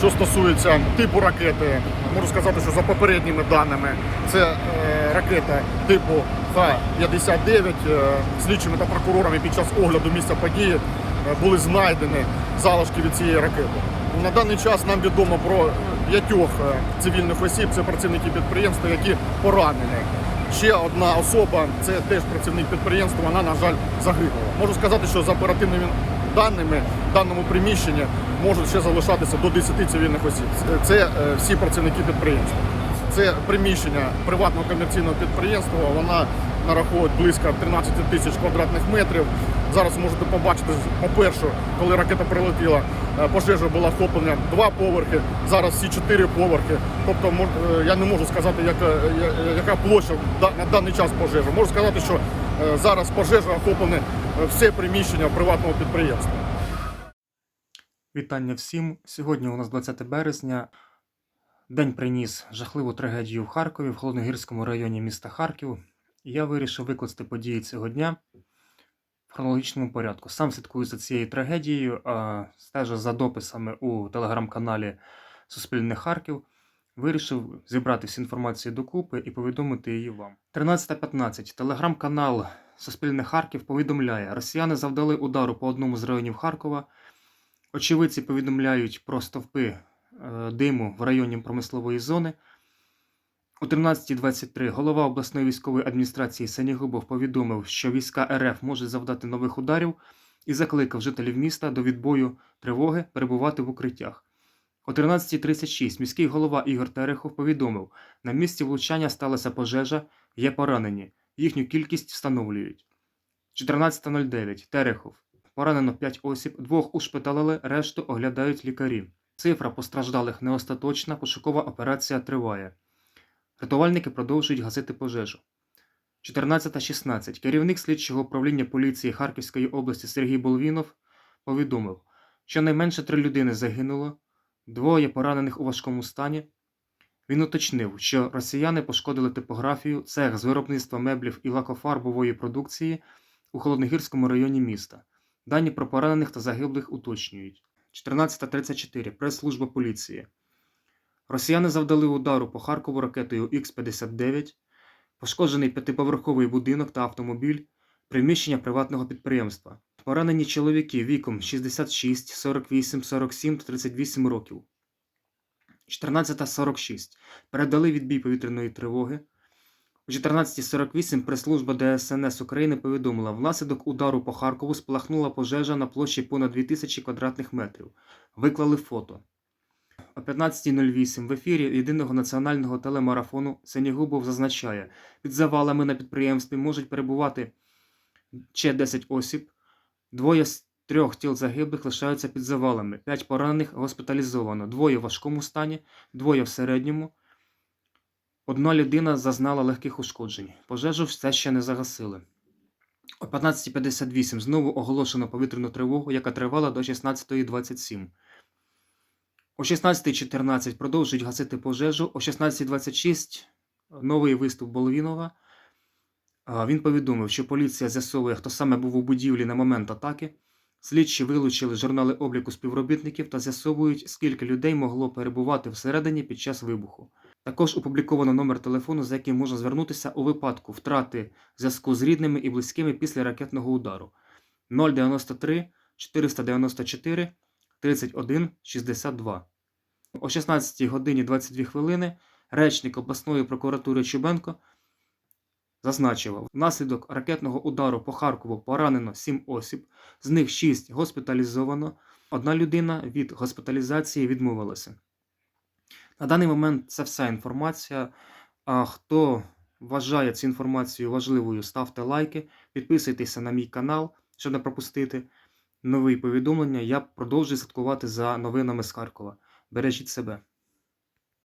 Що стосується типу ракети, можу сказати, що за попередніми даними це е, ракета типу Х-59. Е, слідчими та прокурорами під час огляду місця події е, були знайдені залишки від цієї ракети. На даний час нам відомо про п'ятьох е, цивільних осіб, це працівники підприємства, які поранені. Ще одна особа, це теж працівник підприємства, вона, на жаль, загинула. Можу сказати, що за оперативними даними в даному приміщенні можуть ще залишатися до 10 цивільних осіб. Це- е, всі працівники підприємства. Це приміщення приватного комерційного підприємства. Вона нараховує близько 13 тисяч квадратних метрів. Зараз можете побачити, по-перше, коли ракета прилетіла, е, пожежа була охоплена два поверхи, зараз всі чотири поверхи. Тобто е, я не можу сказати, яка, яка площа на даний час пожежа. Можу сказати, що зараз пожежа охоплене е, все приміщення приватного підприємства. Вітання всім. Сьогодні у нас 20 березня. День приніс жахливу трагедію в Харкові, в Холодногірському районі міста Харків. Я вирішив викласти події цього дня в хронологічному порядку. Сам слідкую за цією трагедією, стежу за дописами у телеграм-каналі Суспільне Харків. Вирішив зібрати всю інформацію докупи і повідомити її вам. 13.15. Телеграм-канал Суспільне Харків повідомляє: Росіяни завдали удару по одному з районів Харкова. Очевидці повідомляють про стовпи е, диму в районі промислової зони. О 13.23 голова обласної військової адміністрації Сенігубов повідомив, що війська РФ можуть завдати нових ударів і закликав жителів міста до відбою тривоги перебувати в укриттях. О 13.36 міський голова Ігор Терехов повідомив, на місці влучання сталася пожежа, є поранені. Їхню кількість встановлюють. 14.09 Терехов. Поранено 5 осіб, двох ушпиталили, решту оглядають лікарі. Цифра постраждалих не остаточна, пошукова операція триває. Рятувальники продовжують гасити пожежу. 14.16. Керівник слідчого управління поліції Харківської області Сергій Болвінов повідомив, що найменше три людини загинуло, двоє поранених у важкому стані. Він уточнив, що росіяни пошкодили типографію, цех з виробництва меблів і лакофарбової продукції у Холодногірському районі міста. Дані про поранених та загиблих уточнюють. 14.34. Прес-служба поліції. Росіяни завдали удару по Харкову ракетою Х-59, пошкоджений п'ятиповерховий будинок та автомобіль, приміщення приватного підприємства. Поранені чоловіки віком 66, 48, 47 та 38 років. 14.46. Передали відбій повітряної тривоги. О 14.48 прес-служба ДСНС України повідомила, внаслідок удару по Харкову спалахнула пожежа на площі понад 2000 квадратних метрів. Виклали фото. О 15.08 в ефірі єдиного національного телемарафону Сенігубов зазначає, під завалами на підприємстві можуть перебувати ще 10 осіб, двоє трьох тіл загиблих лишаються під завалами, 5 поранених госпіталізовано, двоє в важкому стані, двоє в середньому. Одна людина зазнала легких ушкоджень. Пожежу все ще не загасили. О 15.58 знову оголошено повітряну тривогу, яка тривала до 16.27. О 16.14 продовжують гасити пожежу. О 16.26 новий виступ Болвінова. Він повідомив, що поліція з'ясовує, хто саме був у будівлі на момент атаки. Слідчі вилучили журнали обліку співробітників та з'ясовують, скільки людей могло перебувати всередині під час вибуху. Також опубліковано номер телефону, за яким можна звернутися у випадку втрати зв'язку з рідними і близькими після ракетного удару 093 494 31 62. О 16 годині 22 хвилини речник обласної прокуратури Чубенко зазначив, внаслідок ракетного удару по Харкову поранено 7 осіб, з них 6 госпіталізовано, одна людина від госпіталізації відмовилася. На даний момент це вся інформація. А хто вважає цю інформацію важливою, ставте лайки, підписуйтеся на мій канал, щоб не пропустити нові повідомлення. Я продовжую слідкувати за новинами з Харкова. Бережіть себе.